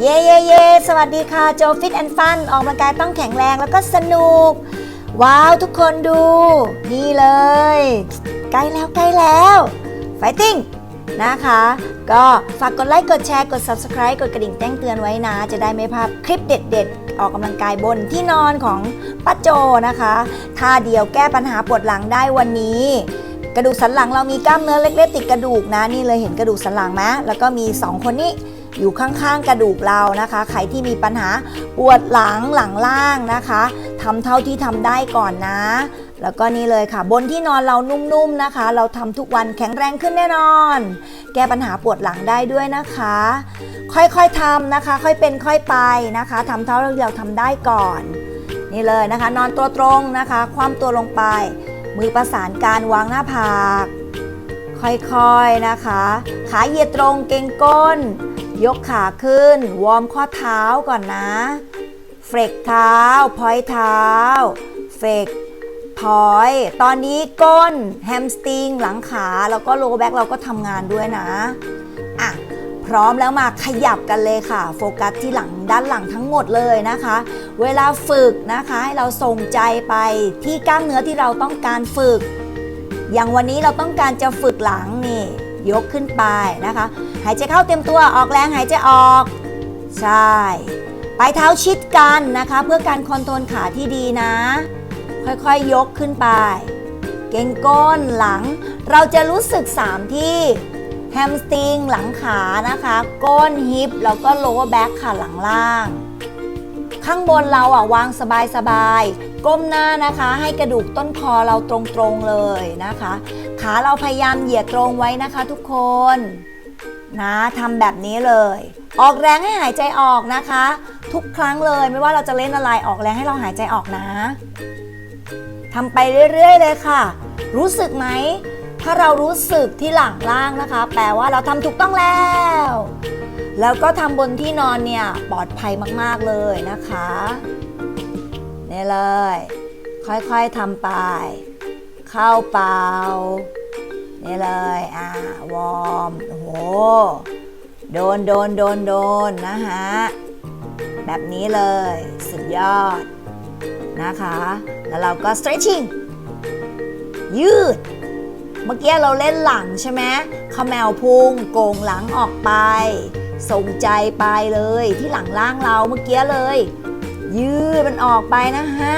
เย่เย่เย่สวัสดีค่ะโจฟิตแอนฟัน ออกกำลังกายต้องแข็งแรงแล้วก็สนุก ว้าวทุกคนดู นี่เลย ใกล้แล้วใกล้แล้วไฟติ้งนะคะ ก็ฝากกดไลค์กดแชร์กด Subscribe กดกระดิ่งแจ้งเตือนไว้นะ จะได้ไม่พลาดคลิปเด็ด ๆ ออกกำลังกายบนที่นอนของป้าโจนะคะท่าเดียวแก้ปัญหาปวดหลังได้วันนี้กระดูกสันหลังเรามีกล้ามเนื้อเล็กๆติดกระดูกนะนี่เลยเห็นกระดูกสันหลังไหมแล้วก็มี 2 คนนี้ อยู่ข้างๆกระดูกเรานะคะ ใครที่มีปัญหาปวดหลังหลังล่างนะคะทำเท่าที่ทำได้ก่อนนะ แล้วก็นี่เลยค่ะ บนที่นอนเรานุ่มๆนะคะ เราทำทุกวันแข็งแรงขึ้นแน่นอน แก้ปัญหาปวดหลังได้ด้วยนะคะ ค่อยๆทำนะคะ ค่อยเป็นค่อยไปนะคะทำเท่าที่เราทำได้ก่อน นี่เลยนะคะ นอนตัวตรงนะคะ คว่ำตัวลงไป มือประสานการวางหน้าผาก ค่อยๆนะคะ ขาเหยียดตรงเกรงก้น ยกขาขึ้น วอร์มข้อเท้าก่อนนะ เฟกเท้า พอยเท้า เฟกพอย ตอนนี้ก้น แฮมสตริง หลังขา แล้วก็โลแบ็กเราก็ทำงานด้วยนะ อะ พร้อมแล้วมาขยับกันเลยค่ะ โฟกัสที่หลังด้านหลังทั้งหมดเลยนะคะ เวลาฝึกนะคะ ให้เราส่งใจไปที่กล้ามเนื้อที่เราต้องการฝึก อย่างวันนี้เราต้องการจะฝึกหลังนี่ ยกขึ้นไปนะคะ หายใจเข้าเต็มตัวออกแรงหายใจออก ใช่ ปลายเท้าชิดกันนะคะ เพื่อการคอนโทรลขาที่ดีนะ ค่อยๆยยกขึ้นไป เก่งก้นหลัง เราจะรู้สึก 3 ที่แฮมสตริงหลังขานะคะ ก้นฮิปแล้วก็โลว์แบ็คค่ะหลังล่าง ข้างบนเราอะวางสบายๆ ก้มหน้านะคะ ให้กระดูกต้นคอเราตรงๆเลยนะคะ ขาเราพยายามเหยียดตรงไว้นะคะทุกคน นะทำแบบนี้เลย ออกแรงให้หายใจออกนะคะ ทุกครั้งเลยไม่ว่าเราจะเล่นอะไรออกแรงให้เราหายใจออกนะทำไปเรื่อยๆเลยค่ะ รู้สึกไหม ถ้าเรารู้สึกที่หลังล่างนะคะ แปลว่าเราทำถูกต้องแล้ว แล้วก็ทำบนที่นอนเนี่ยปลอดภัยมากๆเลยนะคะนี่เลย ค่อยๆทำไป เข้าเปล่า นี่เลย อ่าวอร์มโอ้โห โดนโดนโดนโดนนะฮะแบบนี้เลย สุดยอด นะคะ แล้วเราก็ stretching ยืด เมื่อกี้เราเล่นหลังใช่ไหมขมแมวพุงโกงหลังออกไป ส่งใจไปเลยที่หลังล่างเราเมื่อกี้เลย ยืดมันออกไปนะฮะ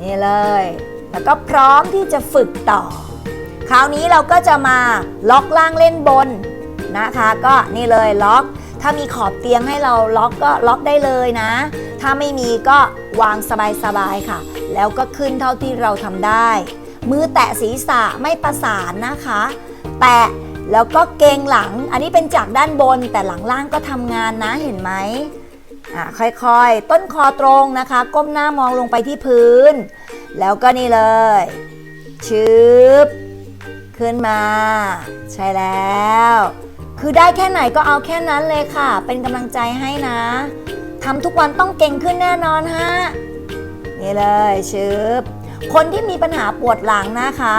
นี่เลย แล้วก็พร้อมที่จะฝึกต่อ คราวนี้เราก็จะมาล็อกล่างเล่นบนนะคะ ก็นี่เลยล็อก ถ้ามีขอบเตียงให้เราล็อกก็ล็อกได้เลยนะ ถ้าไม่มีก็วางสบายๆค่ะ แล้วก็ขึ้นเท่าที่เราทำได้ มือแตะศีรษะไม่ประสานนะคะ แตะแล้วก็เกรงหลัง อันนี้เป็นจากด้านบนแต่หลังล่างก็ทำงานนะเห็นไหมอะค่อยๆ ต้นคอตรงนะคะ ก้มหน้ามองลงไปที่พื้น แล้วก็นี่เลยชืบ ขึ้นมา ใช่แล้ว คือได้แค่ไหนก็เอาแค่นั้นเลยค่ะ เป็นกำลังใจให้นะทำทุกวันต้องเก่งขึ้นแน่นอนฮะนี่เลยชืบคนที่มีปัญหาปวดหลังนะคะ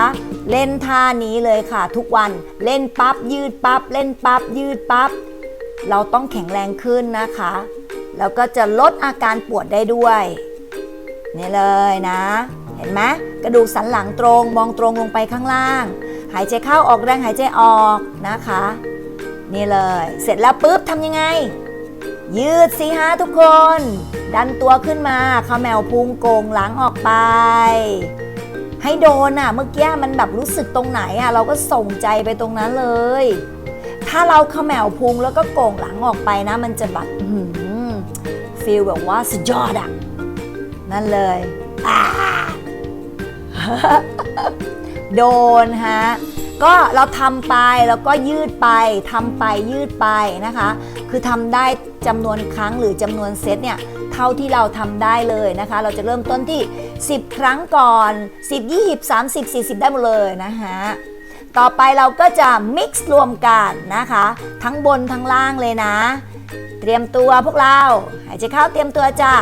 เล่นท่านี้เลยค่ะ ทุกวันเล่นปั๊บยืดปั๊บเล่นปั๊บยืดปั๊บเราต้องแข็งแรงขึ้นนะคะ แล้วก็จะลดอาการปวดได้ด้วยนี่เลยนะ เห็นไหมกระดูกสันหลังตรงมองตรงลงไปข้างล่าง หายใจเข้าออกแรงหายใจออกนะคะ นี่เลย เสร็จแล้วปุ๊บทำยังไง ยืดสิฮะทุกคน ดันตัวขึ้นมาเขมแมวพุงโกงหลังออกไป ให้โดนอะเมื่อกี้มันแบบรู้สึกตรงไหนอะเราก็ส่งใจไปตรงนั้นเลย ถ้าเราเขมแมวพุงแล้วก็โกงหลังออกไปนะ มันจะแบบฟีลแบบว่าสุดยอดอะนั่นเลยอ่า โดนฮะก็เราทำไปแล้วก็ยืดไปทำไปยืดไปนะคะ คือทำได้จำนวนครั้งหรือจำนวนเซตเนี่ยเท่าที่เราทำได้เลยนะคะ เราจะเริ่มต้นที่ 10 ครั้งก่อน 10 20 30 40 ได้หมดเลยนะฮะต่อไปเราก็จะ mix รวมกันนะคะ ทั้งบนทั้งล่างเลยนะ เตรียมตัวพวกเราหายใจเข้าเตรียมตัวจ้า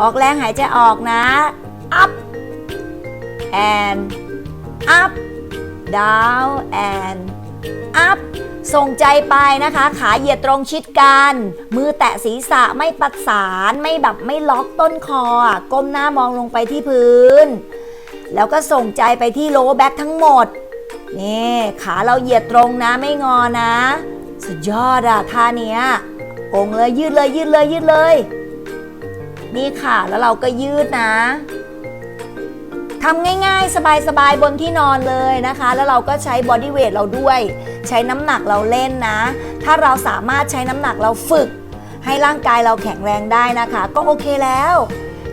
ออกแรงหายใจออกนะ up and up down and อัพส่งใจไปนะคะ ขาเหยียดตรงชิดกัน มือแตะศีรษะไม่ประสานไม่แบบไม่ล็อกต้นคอ ก้มหน้ามองลงไปที่พื้น แล้วก็ส่งใจไปที่โลแบ็กทั้งหมด นี่ขาเราเหยียดตรงนะไม่งอนะ สุดยอดอะท่าเนี้ยองเลยยืดเลยยืดเลยยืดเลย นี่ค่ะแล้วเราก็ยืดนะ ทำง่ายๆ สบายๆ บนที่นอนเลยนะคะ แล้วเราก็ใช้บอดี้เวทเราด้วย ใช้น้ำหนักเราเล่นนะ ถ้าเราสามารถใช้น้ำหนักเราฝึก ให้ร่างกายเราแข็งแรงได้นะคะ ก็โอเคแล้ว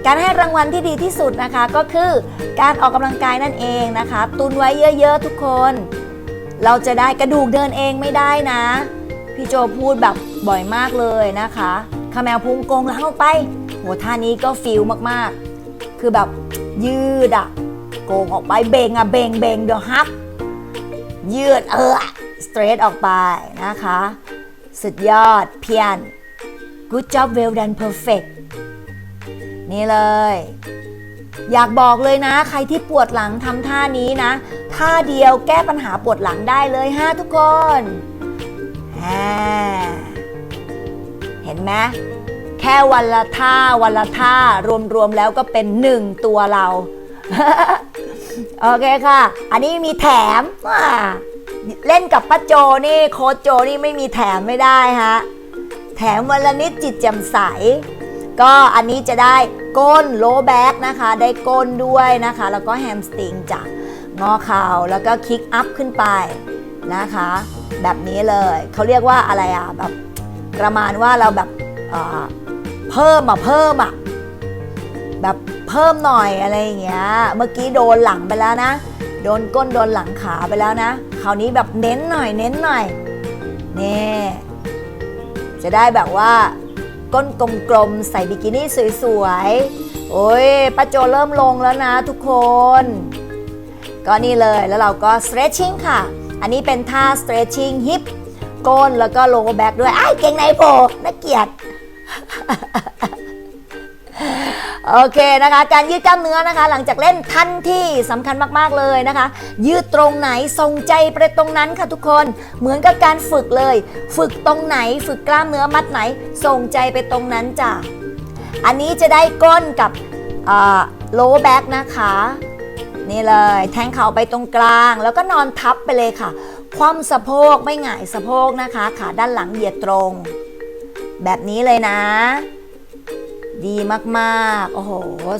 การให้รางวัลที่ดีที่สุดนะคะ ก็คือการออกกำลังกายนั่นเองนะคะ ตุนไว้เยอะๆ ทุกคน เราจะได้กระดูกเดินเองไม่ได้นะ พี่โจพูดแบบบ่อยมากเลยนะคะขแมวพุงโกงหล้างออกไปโหท่านี้ก็ฟิลมากๆ คือแบบยืดอะโกงออกไปเบงอะเบงเบงเดี๋ยวฮับยืดเออสเตรทออกไปนะคะ สุดยอดเพียน good job well done perfect นี่เลย อยากบอกเลยนะ ใครที่ปวดหลังทำท่านี้นะ ท่าเดียวแก้ปัญหาปวดหลังได้เลยฮะทุกคน เห็นไหม แค่วันละท่าวันละท่ารวมๆแล้วก็เป็นหนึ่งตัวเรา โอเคค่ะ อันนี้มีแถมเล่นกับป้าโจนี่โค้ชโจนี่ไม่มีแถมไม่ได้ฮะแถมวันละนิดจิตแจ่มใส ก็อันนี้จะได้ก้นโลแบ็กนะคะ ได้ก้นด้วยนะคะ แล้วก็แฮมสตริงจากงอเข่าแล้วก็คิกอัพขึ้นไปนะคะ แบบนี้เลยเขาเรียกว่าอะไรอะแบบประมาณว่าเราแบบ เพิ่มอะเพิ่มอะแบบเพิ่มหน่อยอะไรอย่างเงี้ย เมื่อกี้โดนหลังไปแล้วนะ โดนก้นโดนหลังขาไปแล้วนะ คราวนี้แบบเน้นหน่อยเน้นหน่อยนี่จะได้แบบว่า ก้นกลมๆใส่บิกินี่สวยๆ โอ้ยป้าโจเริ่มลงแล้วนะทุกคน ก็นี่เลยแล้วเราก็ stretching ค่ะ อันนี้เป็นท่า stretching hip ก้นแล้วก็ lower back ด้วยไอ้าเก่งในโผล่น่าเกียด โอเคนะคะ การยืดกล้ามเนื้อนะคะ หลังจากเล่นทันที่สำคัญมากๆเลยนะคะ ยืดตรงไหนส่งใจไปตรงนั้นค่ะทุกคนเหมือนกับการฝึกเลย ฝึกตรงไหนฝึกกล้ามเนื้อมัดไหนส่งใจไปตรงนั้นจ้ะอันนี้จะได้ก้นกับโลแบ็กนะคะ นี่เลยแทงเข่าไปตรงกลาง แล้วก็นอนทับไปเลยค่ะ คว่ำสะโพกไม่หงายสะโพกนะคะ ขาด้านหลังเหยียดตรง แบบนี้เลยนะ ดีมากๆ โอ้โห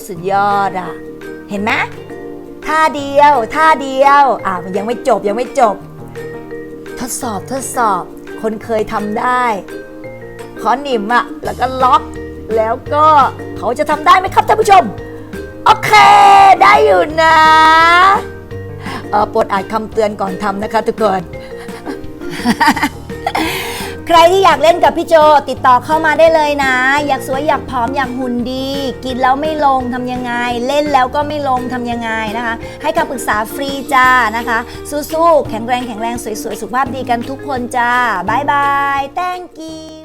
สุดยอดอะ เห็นไหมท่าเดียวท่าเดียวอะยังไม่จบยังไม่จบ ทดสอบทดสอบ คนเคยทำได้ขอหนิมอะแล้วก็ล็อก แล้วก็เขาจะทำได้ไหมครับท่านผู้ชม โอเค ได้อยู่นะเออปรดอ่านคำเตือนก่อนทำนะคะทุกคน ใครที่อยากเล่นกับพี่โจติดต่อเข้ามาได้เลยนะ อยากสวยอยากผอมอยากหุ่นดี กินแล้วไม่ลงทำยังไง เล่นแล้วก็ไม่ลงทำยังไงนะคะ ให้คำปรึกษาฟรีจ้านะคะ สู้ๆแข็งแรงแข็งแรงสวยๆสุขภาพดีกันทุกคนจ้าบายบาย thank you